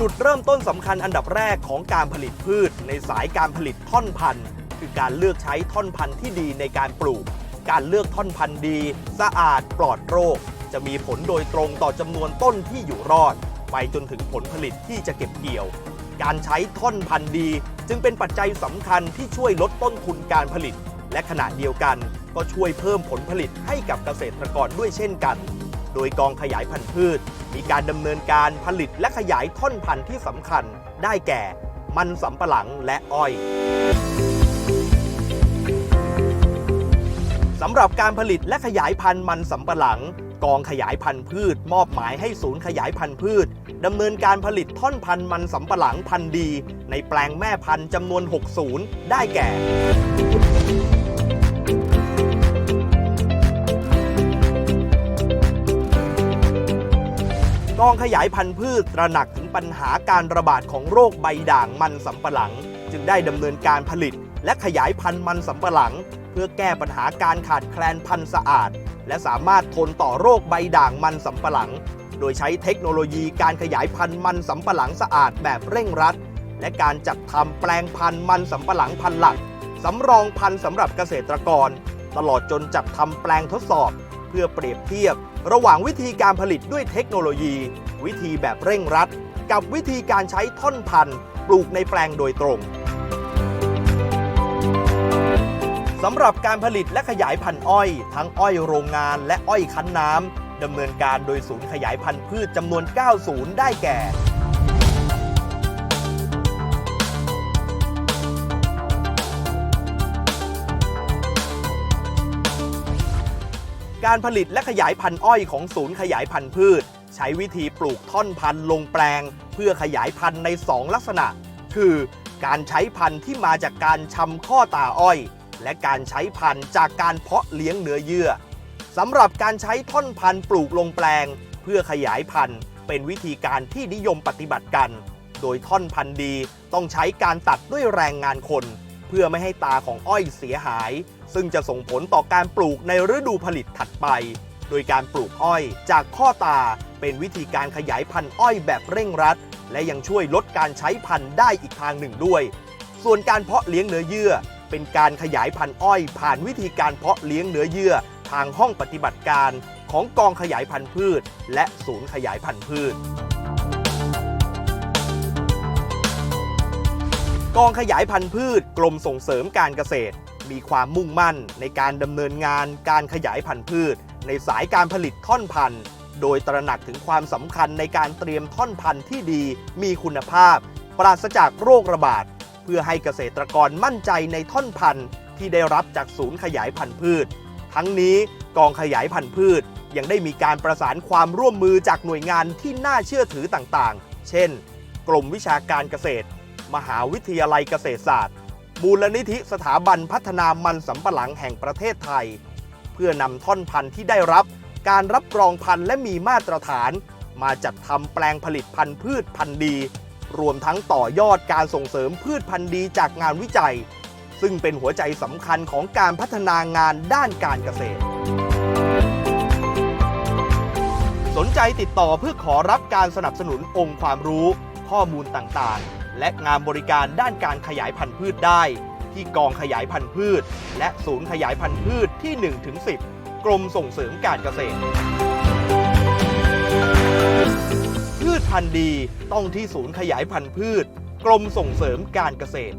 จุดเริ่มต้นสำคัญอันดับแรกของการผลิตพืช ในสายการผลิตท่อนพันธุ์คือการเลือกใช้ท่อนพันธุ์ที่ดีในการปลูก การเลือกท่อนพันธุ์ดี สะอาดปลอดโรค จะมีผลโดยตรงต่อจำนวนต้นที่อยู่รอด ไปจนถึงผลผลิตที่จะเก็บเกี่ยว การใช้ท่อนพันธุ์ดี จึงเป็นปัจจัยสำคัญที่ช่วยลดต้นทุนการผลิต และขณะเดียวกัน ก็ช่วยเพิ่มผลผลิตให้กับเกษตรกรด้วยเช่นกัน โดยกองขยายพันธุ์พืช มีการดำเนินการผลิตและขยายท่อนพันธุ์ที่สำคัญได้แก่ มันสำปะหลังและอ้อยสำหรับการผลิตและขยายพันธุ์มันสำปะหลัง กองขยายพันธุ์พืช มอบหมายให้ศูนย์ขยายพันธุ์พืชดำเนินการผลิตท่อนพันธุ์มันสำปะหลังพันธุ์ดี ในแปลงแม่พันธุ์จำนวน 6 ศูนย์ได้แก่ กองขยายพันธุ์พืชตระหนักถึงปัญหาการระบาดของโรคใบด่างมันสำปะหลัง จึงได้ดำเนินการผลิต และขยายพันธุ์มันสำปะหลัง เพื่อแก้ปัญหาการขาดแคลนพันธุ์สะอาด และสามารถทนต่อโรคใบด่างมันสำปะหลัง โดยใช้เทคโนโลยีการขยายพันธุ์มันสำปะหลังสะอาดแบบเร่งรัด และการจัดทำแปลงพันธุ์มันสำปะหลังพันธุ์หลักสำรองพันธุ์สำหรับเกษตรกร ตลอดจนจัดทำแปลงทดสอบ พื่อเปรียบเทียบ ระหว่างวิธีการผลิตด้วยเทคโนโลยี วิธีแบบเร่งรัด กับวิธีการใช้ท่อนพันธุ์ปลูกในแปลงโดยตรงสำหรับการผลิตและขยายพันธุ์อ้อย ทั้งอ้อยโรงงานและอ้อยคั้นน้ำดำเนินการโดยศูนย์ขยายพันธุ์พืชจำนวน 9 ศูนย์ได้แก่ การผลิตและขยายพันธุ์อ้อยของศูนย์ขยายพันธุ์พืช ใช้วิธีปลูกท่อนพันธุ์ลงแปลง เพื่อขยายพันธุ์ใน 2 ลักษณะ คือ การใช้พันธุ์ที่มาจากการชำข้อตาอ้อย และการใช้พันธุ์จากการเพาะเลี้ยงเนื้อเยื่อสำหรับการใช้ท่อนพันธุ์ปลูกลงแปลง เพื่อขยายพันธุ์ เป็นวิธีการที่นิยมปฏิบัติกัน โดยท่อนพันธุ์ดีต้องใช้การตัดด้วยแรงงานคน เพื่อไม่ให้ตาของอ้อยเสียหาย ซึ่งจะส่งผลต่อการปลูกในฤดูผลิตถัดไป โดยการปลูกอ้อยจากข้อตาเป็นวิธีการขยายพันธุ์อ้อยแบบเร่งรัด และยังช่วยลดการใช้พันธุ์ได้อีกทางหนึ่งด้วย ส่วนการเพาะเลี้ยงเนื้อเยื่อ เป็นการขยายพันธุ์อ้อย ผ่านวิธีการเพาะเลี้ยงเนื้อเยื่อ ทางห้องปฏิบัติการของกองขยายพันธุ์พืช และศูนย์ขยายพันธุ์พืช กองขยายพันธุ์พืชกรมส่งเสริมการเกษตร มีความมุ่งมั่นในการดำเนินงานการขยายพันธุ์พืช ในสายการผลิตท่อนพันธุ์ โดยตระหนักถึงความสำคัญในการเตรียมท่อนพันธุ์ที่ดี มีคุณภาพ ปราศจากโรคระบาด เพื่อให้เกษตรกรมั่นใจในท่อนพันธุ์ที่ได้รับจากศูนย์ขยายพันธุ์พืช ทั้งนี้กองขยายพันธุ์พืช ยังได้มีการประสานความร่วมมือจากหน่วยงานที่น่าเชื่อถือต่างๆ เช่น กรมวิชาการเกษตร มหาวิทยาลัยเกษตรศาสตร์มูลนิธิสถาบันพัฒนามันสำปะหลังแห่งประเทศไทย เพื่อนำท่อนพันธุ์ที่ได้รับการรับรองพันธุ์และมีมาตรฐาน มาจัดทำแปลงผลิตพันธุ์พืชพันธุ์ดี รวมทั้งต่อยอดการส่งเสริมพืชพันธุ์ดีจากงานวิจัย ซึ่งเป็นหัวใจสำคัญของการพัฒนางานด้านการเกษตร สนใจติดต่อเพื่อขอรับการสนับสนุนองค์ความรู้ ข้อมูลต่างๆ และงานบริการด้านการขยายพันธุ์พืชได้ ที่กองขยายพันธุ์พืช และศูนย์ขยายพันธุ์พืชที่ 1-10 กรมส่งเสริมการเกษตร พืชพันธุ์ดีต้องที่ศูนย์ขยายพันธุ์พืช กรมส่งเสริมการเกษตร